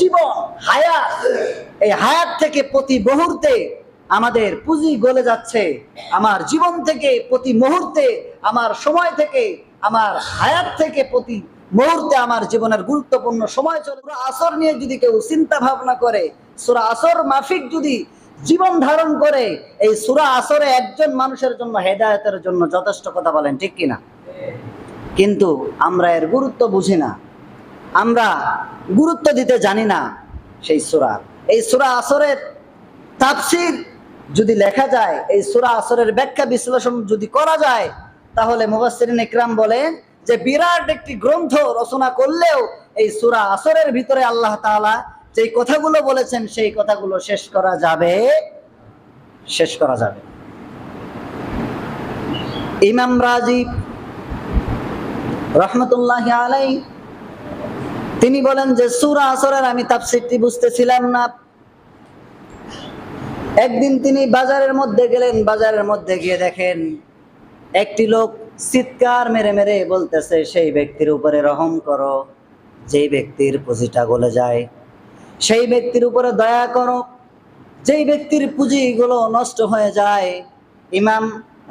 জীবন, হায়াত, এই হায়াত থেকে প্রতি মুহূর্তে আমাদের পুঁজি গলে যাচ্ছে। আমার জীবন থেকে প্রতি মুহূর্তে, আমার সময় থেকে, আমার হায়াত থেকে প্রতি মুহূর্তে আমার জীবনের গুরুত্বপূর্ণ সময় চলে। সূরা আসর নিয়ে যদি কেউ চিন্তা ভাবনা করে, সুরা আসর মাফিক যদি জীবন ধারণ করে, এই সুরা আসরে একজন মানুষের জন্য হেদায়তের জন্য যথেষ্ট কথা বলেন, ঠিক কিনা? কিন্তু আমরা এর গুরুত্ব বুঝি না। আমরা গুরুত্ব দিতে জানি না সেই সুরা। এই সুরা আসরের তাফসির যদি লেখা যায়, এই সুরা আসরের ব্যাখ্যা বিশ্লেষণ যদি করা যায়, তাহলে মুবাসসিরিন ইকরাম বলেন যে বিরাট একটি গ্রন্থ রচনা করলেও এই সুরা আসরের ভিতরে আল্লাহ তাআলা যেই কথাগুলো বলেছেন, সেই কথাগুলো শেষ করা যাবে, শেষ করা যাবে। ইমাম রাজীব রহমতুল্লাহ আলাই তিনি বলেন যে সুরা আসরের আমি তাফসিরটি বুঝতেছিলাম না। একদিন তিনি বাজারের মধ্যে গেলেন, বাজারের মধ্যে গিয়ে দেখেন একটি লোক চিৎকার মেরে মেরে বলতেছে, সেই ব্যক্তির উপরে রহম করো, যেই ব্যক্তির পুঁজিটা গলে যায়, সেই ব্যক্তির উপরে দয়া করো, যেই ব্যক্তির পুঁজিগুলো নষ্ট হয়ে যায়। ইমাম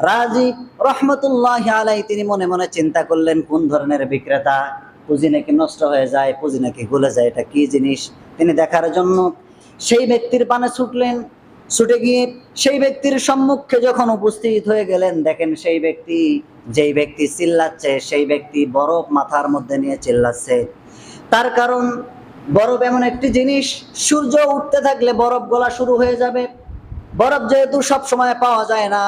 রাজীব রহমতুল্লাহ আলাই তিনি মনে মনে চিন্তা করলেন, কোন ধরনের বিক্রেতা? পুঁজি নাকি নষ্ট হয়ে যায় পুঁজি নাকি গলে যায়, এটা কি জিনিস? তিনি দেখার জন্য সেই ব্যক্তির পানে ছুটলেন। ছুটে গিয়ে সেই ব্যক্তির সম্মুখে যখন উপস্থিত হয়ে গেলেন, দেখেন সেই ব্যক্তি যেই ব্যক্তি চিল্লাচ্ছে, সেই ব্যক্তি বরফ মাথার মধ্যে নিয়ে চিল্লাচ্ছে। তার কারণ বরফ এমন একটি জিনিস, সূর্য উঠতে থাকলে বরফ গলা শুরু হয়ে যাবে। বরফ যেহেতু সব সময় পাওয়া যায় না,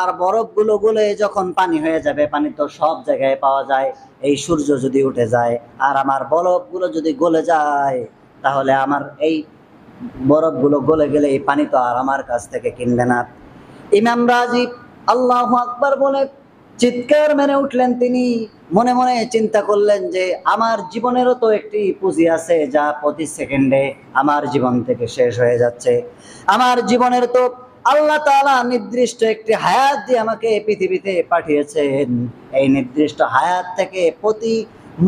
আর বরফগুলো গলে যখন পানি হয়ে যাবে, পানি তো সব জায়গায় পাওয়া যায়, এই সূর্য যদি উঠে যায়, আর আমার বরফগুলো যদি গলে যায়, তাহলে আমার এই বরফগুলো গলে গেলে এই পানি তো আর আমার কাছ থেকে কিনবে না। ইমাম রাজীব আল্লাহ আকবার বলে, চিৎকার মেনে উঠলেন তিনি। মনে মনে চিন্তা করলেন যে আমার জীবনেরও তো একটি পুঁজি আছে যা প্রতি সেকেন্ডে আমার জীবন থেকে শেষ হয়ে যাচ্ছে। আমার জীবনের তো আল্লাহ তাআলা নির্দিষ্ট একটি হায়াত দিয়ে আমাকে পৃথিবীতে পাঠিয়েছেন। এই নির্দিষ্ট হায়াত থেকে প্রতি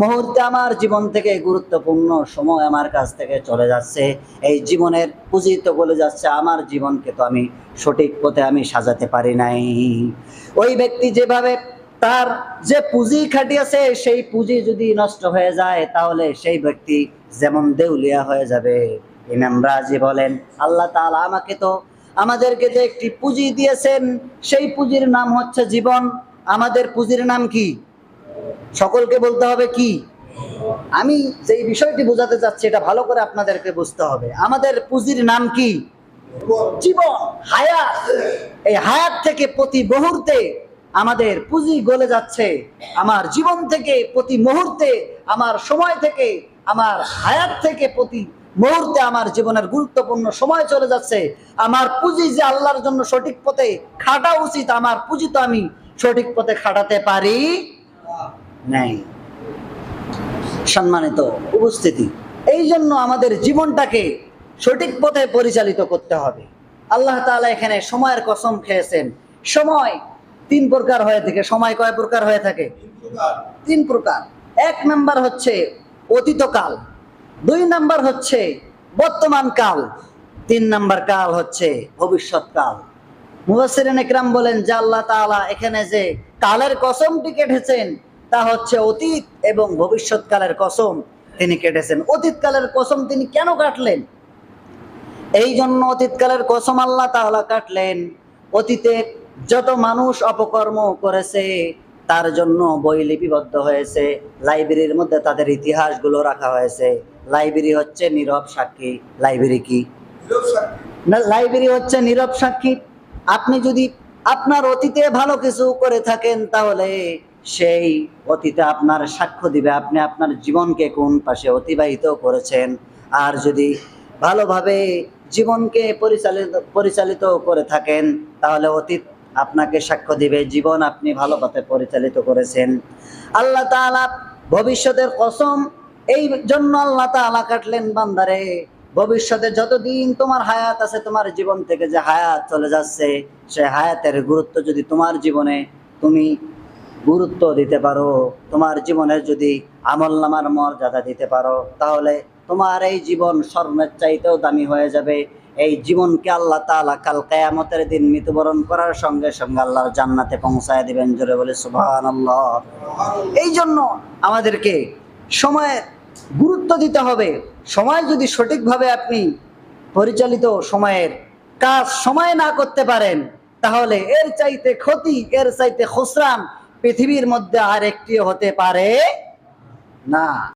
মুহূর্তে আমার জীবন থেকে গুরুত্বপূর্ণ সময় আমার কাছ থেকে চলে যাচ্ছে। এই জীবনের পুঁজি তো বলে যাচ্ছে, আমার জীবনকে তো আমি সঠিক পথে আমি সাজাতে পারি নাই। ওই ব্যক্তি যেভাবে তার যে পুঁজি খাটিয়েছে সেই পুঁজি যদি নষ্ট হয়ে যায়, তাহলে সেই ব্যক্তি যেমন দেউলিয়া হয়ে যাবে। ইমাম রাজি বলেন, আল্লাহ তাআলা আমাকে তো আমাদেরকে যে একটি পুঁজি দিয়েছেন, সেই পুঁজির নাম হচ্ছে জীবন। আমাদের পুঁজির নাম কি? সকলকে বলতে হবে কি? আমি যেই বিষয়টি বোঝাতে চাচ্ছি, এটা ভালো করে আপনাদেরকে বুঝতে হবে। আমাদের পুঁজির নাম কি? জীবন। হায়াত। এই হায়াত থেকে প্রতি মুহূর্তে আমাদের পুঁজি গলে যাচ্ছে। আমার জীবন থেকে প্রতি মুহূর্তে, আমার সময় থেকে, আমার হায়াত থেকে প্রতি মুহূর্তে আমার জীবনের গুরুত্বপূর্ণ সময় চলে যাচ্ছে। আমার পুঁজি যে আল্লাহর জন্য সঠিক পথে খাটা উচিত, আমার পুঁজি তো আমি সঠিক পথে খাটাতে পারি নাই। সম্মানিত উপস্থিতি এই জন্য আমাদের জীবনটাকে সঠিক পথে পরিচালিত করতে হবে। আল্লাহ তাআলা এখানে সময়ের কসম খেয়েছেন। সময় তিন প্রকার হয়ে থাকে। সময় কয় প্রকার হয়ে থাকে? তিন প্রকার। এক নাম্বার হচ্ছে অতীতকাল দুই নাম্বার হচ্ছে বর্তমান কাল। তিন নাম্বার কাল হচ্ছে ভবিষ্যৎকাল মুবাসিরিন একরাম বলেন যে আল্লাহ তাআলা এখানে যে কালের কসমটি কেটেছেন তা হচ্ছে অতীত এবং ভবিষ্যৎকালের কসম তিনি কেটেছেন। অতীতকালের কসম তিনি কেন কাটলেন? এই জন্য অতীতকালের কসম আল্লাহ তাআলা কাটলেন। অতীতে যত মানুষ অপকর্ম করেছে তার জন্য বই লিপিবদ্ধ হয়েছে। লাইব্রেরির মধ্যে তাদের ইতিহাসগুলো রাখা হয়েছে। লাইব্রেরি হচ্ছে নীরব সাক্ষী। লাইব্রেরি কি? না লাইব্রেরি হচ্ছে নীরব সাক্ষী। আপনি যদি আপনার অতীতে ভালো কিছু করে থাকেন তাহলে সেই অতীতে আপনার সাক্ষ্য দিবে। আপনি আপনার জীবনকে কোন পাশে অতিবাহিত করেছেন? আর যদি ভালোভাবে জীবনকে পরিচালিত পরিচালিত করে থাকেন তাহলে অতীত আপনাকে সাক্ষ্য দিবে, জীবন আপনি ভালো পথে পরিচালিত করেছেন। আল্লাহ ভবিষ্যতের কসম, এই জন্য আল্লাহ তাআলা কাটলেন বান্দারে, ভবিষ্যতে যতদিন তোমার হায়াত আছে, তোমার জীবন থেকে যে হায়াত চলে যাচ্ছে, সে হায়াতের গুরুত্ব যদি তোমার জীবনে তুমি গুরুত্ব দিতে পারো, তোমার জীবনের যদি আমল নামার মর্যাদা দিতে পারো, তাহলে তোমার এই জীবন স্বর্ণের চাইতেও দামি হয়ে যাবে। এই জীবনকে আল্লাহ তাআলা কাল কেয়ামতের দিন মৃত্যুবরণ করার সঙ্গে সঙ্গে আল্লাহর জান্নাতে পৌঁছায় দিবেন, জোরে বলে সুবহানাল্লাহ। এই জন্য আমাদেরকে সময়ের গুরুত্ব দিতে হবে। সময় যদি সঠিকভাবে আপনি পরিচালিত সময়ের কাজ সময় না করতে পারেন, তাহলে এর চাইতে ক্ষতি, এর চাইতে খুসরান পৃথিবীর মধ্যে আর একটিও হতে পারে না।